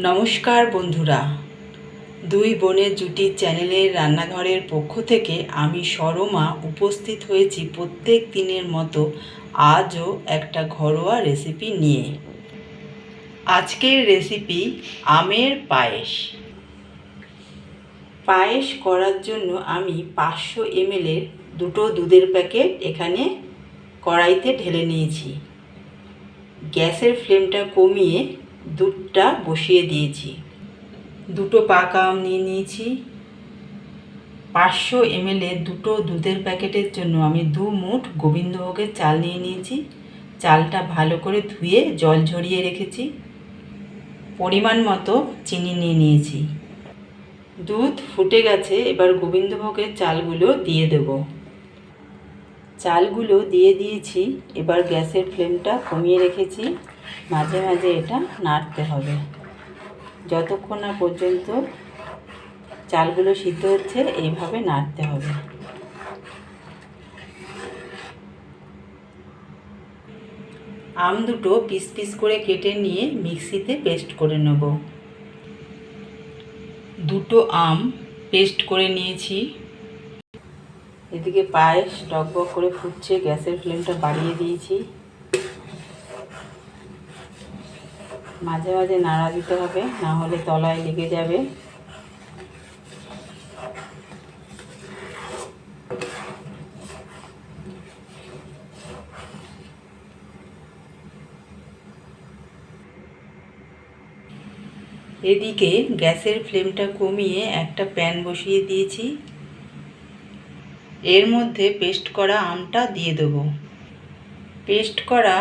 নমস্কার বন্ধুরা। দুই বোনের জুটি চ্যানেলের রান্নাঘরের পক্ষ থেকে আমি সরমা উপস্থিত হয়েছি প্রত্যেক দিনের মতো আজও একটা ঘরোয়া রেসিপি নিয়ে। আজকের রেসিপি আমের পায়েস। পায়েস করার জন্য আমি পাঁচশো এমএলের দুটো দুধের প্যাকেট এখানে কড়াইতে ঢেলে নিয়েছি। গ্যাসের ফ্লেমটা কমিয়ে দুধটা বসিয়ে দিয়েছি। দুটো পাকা আম নিয়ে নিয়েছি। পাঁচশো এমএলের দুটো দুধের প্যাকেটের জন্য আমি দু মুঠ গোবিন্দভোগের চাল নিয়ে নিয়েছি। চালটা ভালো করে ধুয়ে জল ঝরিয়ে রেখেছি। পরিমাণ মতো চিনি নিয়ে নিয়েছি। দুধ ফুটে গেছে, এবার গোবিন্দভোগের চালগুলো দিয়ে দেব। চালগুলো দিয়ে দিয়েছি, এবার গ্যাসের ফ্লেমটা কমিয়ে রেখেছি। মাঝে মাঝে এটা নাড়তে হবে। যতক্ষণ না পর্যন্ত চালগুলো সিদ্ধ হচ্ছে, এইভাবে নাড়তে হবে। আম দুটো পিস পিস করে কেটে নিয়ে মিক্সিতে পেস্ট করে নেব। দুটো আম পেস্ট করে নিয়েছি। এদিকে পায়েস টকবক করে ফুটছে, গ্যাসের ফ্লেমটা বাড়িয়ে দিয়েছি। মাঝে মাঝে নাড়া দিতে হবে, না হলে তলায় লেগে যাবে। এদিকে গ্যাসের ফ্লেমটা কমিয়ে একটা প্যান বসিয়ে দিয়েছি। এর মধ্যে পেস্ট করা আমটা দিয়ে দেবো। পেস্ট করা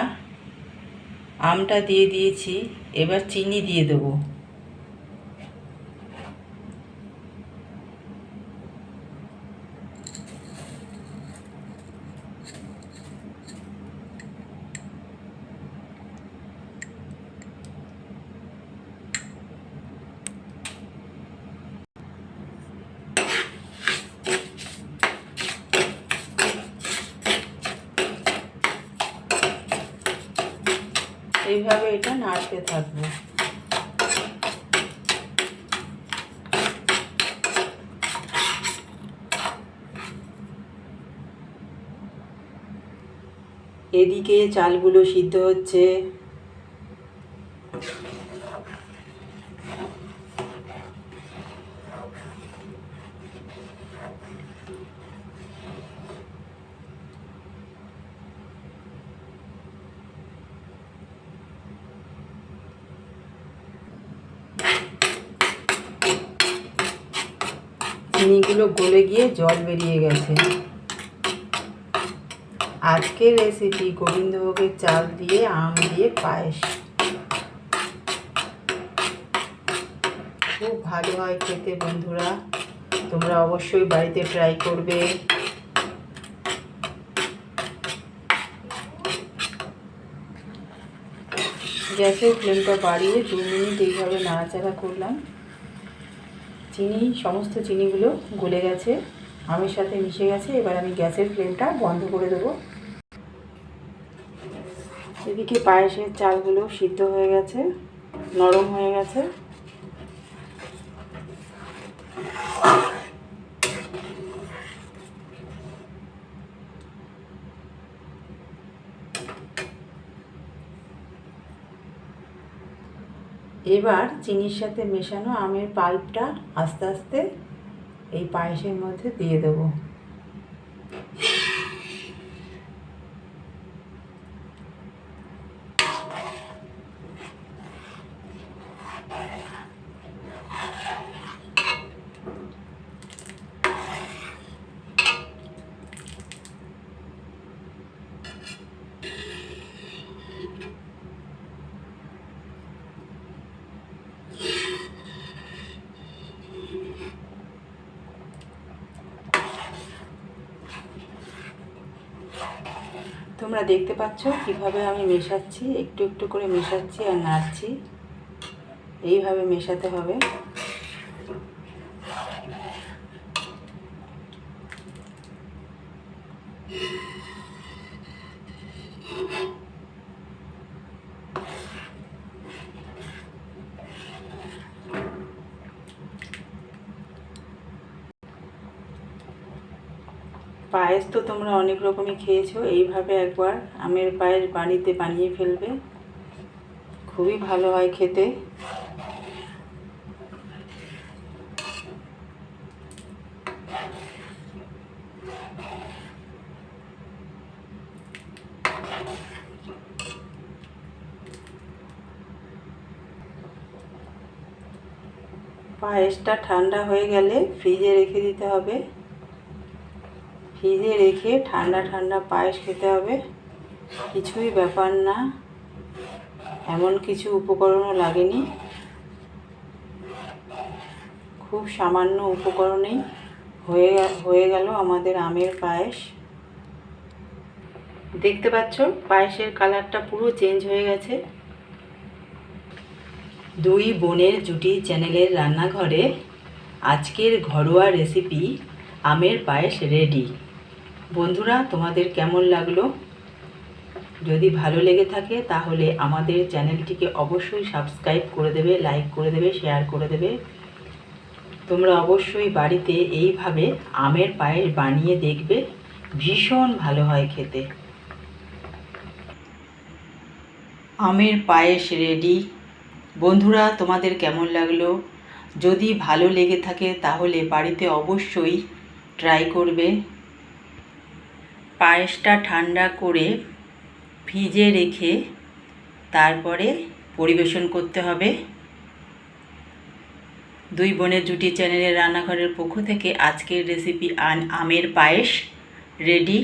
আমটা দিয়ে দিয়েছি। এবার চিনি দিয়ে দেবো। এইভাবে এটা নাড়তে থাকব। এদিকে চালগুলো সিদ্ধ হচ্ছে। চিনিগুলো গলে গিয়ে জল বেরিয়ে গেছে। আজকের রেসিপি গোবিন্দভোগের চাল দিয়ে আম দিয়ে পায়েস। খুব ভালো হয় খেতে বন্ধুরা। তোমরা অবশ্যই বাড়িতে ট্রাই করবে। গ্যাসের ফ্লেমটা বাড়িয়ে দু মিনিট এইভাবে নাড়াচাড়া করলাম। চিনি, সমস্ত চিনিগুলো গলে গেছে, আমের সাথে মিশে গেছে, এবার আমি গ্যাসের ফ্লেমটা বন্ধ করে দেবো। এদিকে পায়েসের চালগুলো সিদ্ধ হয়ে গেছে, নরম হয়ে গেছে। এবার চিনির সাথে মেশানো আমের পাল্পটা আস্তে আস্তে এই পায়েসের মধ্যে দিয়ে দেবো। তোমরা দেখতে পাচ্ছ কীভাবে আমি মেশাচ্ছি, একটু একটু করে মেশাচ্ছি আর নাড়ছি। এইভাবে মেশাতে হবে। পায়েস তো তোমরা অনেক রকমই খেয়েছো, এইভাবে একবার আমের পায়েস বাড়িতে বানিয়ে ফেলবে। খুবই ভালো হয় খেতে। পায়েসটা ঠান্ডা হয়ে গেলে ফ্রিজে রেখে দিতে হবে। ফ্রিজে রেখে ঠান্ডা ঠান্ডা পায়েস খেতে হবে। কিছুই ব্যাপার না। এমন কিছু উপকরণও লাগেনি। খুব সামান্য উপকরণেই হয়ে হয়ে গেল আমাদের আমের পায়েস। দেখতে পাচ্ছ, পায়েসের কালারটা পুরো চেঞ্জ হয়ে গেছে। দুই বোনের জুটি চ্যানেলের রান্নাঘরে আজকের ঘরোয়া রেসিপি আমের পায়েস রেডি। বন্ধুরা, তোমাদের কেমন লাগল? যদি ভালো লেগে থাকে, তাহলে আমাদের চ্যানেলটিকে অবশ্যই সাবস্ক্রাইব করে দেবে, লাইক করে দেবে, শেয়ার করে দেবে। তোমরা অবশ্যই বাড়িতে এইভাবে আমের পায়েস বানিয়ে দেখবে, ভীষণ ভালো হয় খেতে। আমের পায়েস রেডি। বন্ধুরা, তোমাদের কেমন লাগল? যদি ভালো লেগে থাকে, তাহলে বাড়িতে অবশ্যই ট্রাই করবে। পায়েসটা ঠান্ডা করে ফ্রিজে রেখে তারপরে পরিবেশন করতে হবে। দুই বোনের জুটি চ্যানেলের রান্নাঘরের পক্ষ থেকে আজকের রেসিপি আন আমের পায়েস রেডি।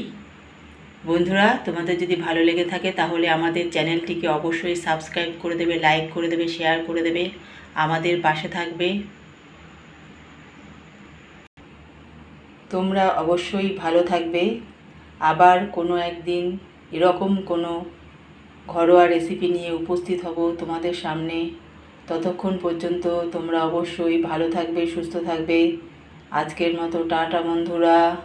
বন্ধুরা, তোমাদের যদি ভালো লেগে থাকে তাহলে আমাদের চ্যানেলটিকে অবশ্যই সাবস্ক্রাইব করে দেবে, লাইক করে দেবে, শেয়ার করে দেবে। আমাদের পাশে থাকবে। তোমরা অবশ্যই ভালো থাকবে। আবার কোনো একদিন এরকম কোনো ঘরোয়া রেসিপি নিয়ে উপস্থিত হব তোমাদের সামনে। ততক্ষণ পর্যন্ত তোমরা অবশ্যই ভালো থাকবে, সুস্থ থাকবে। আজকের মতো টাটা বন্ধুরা।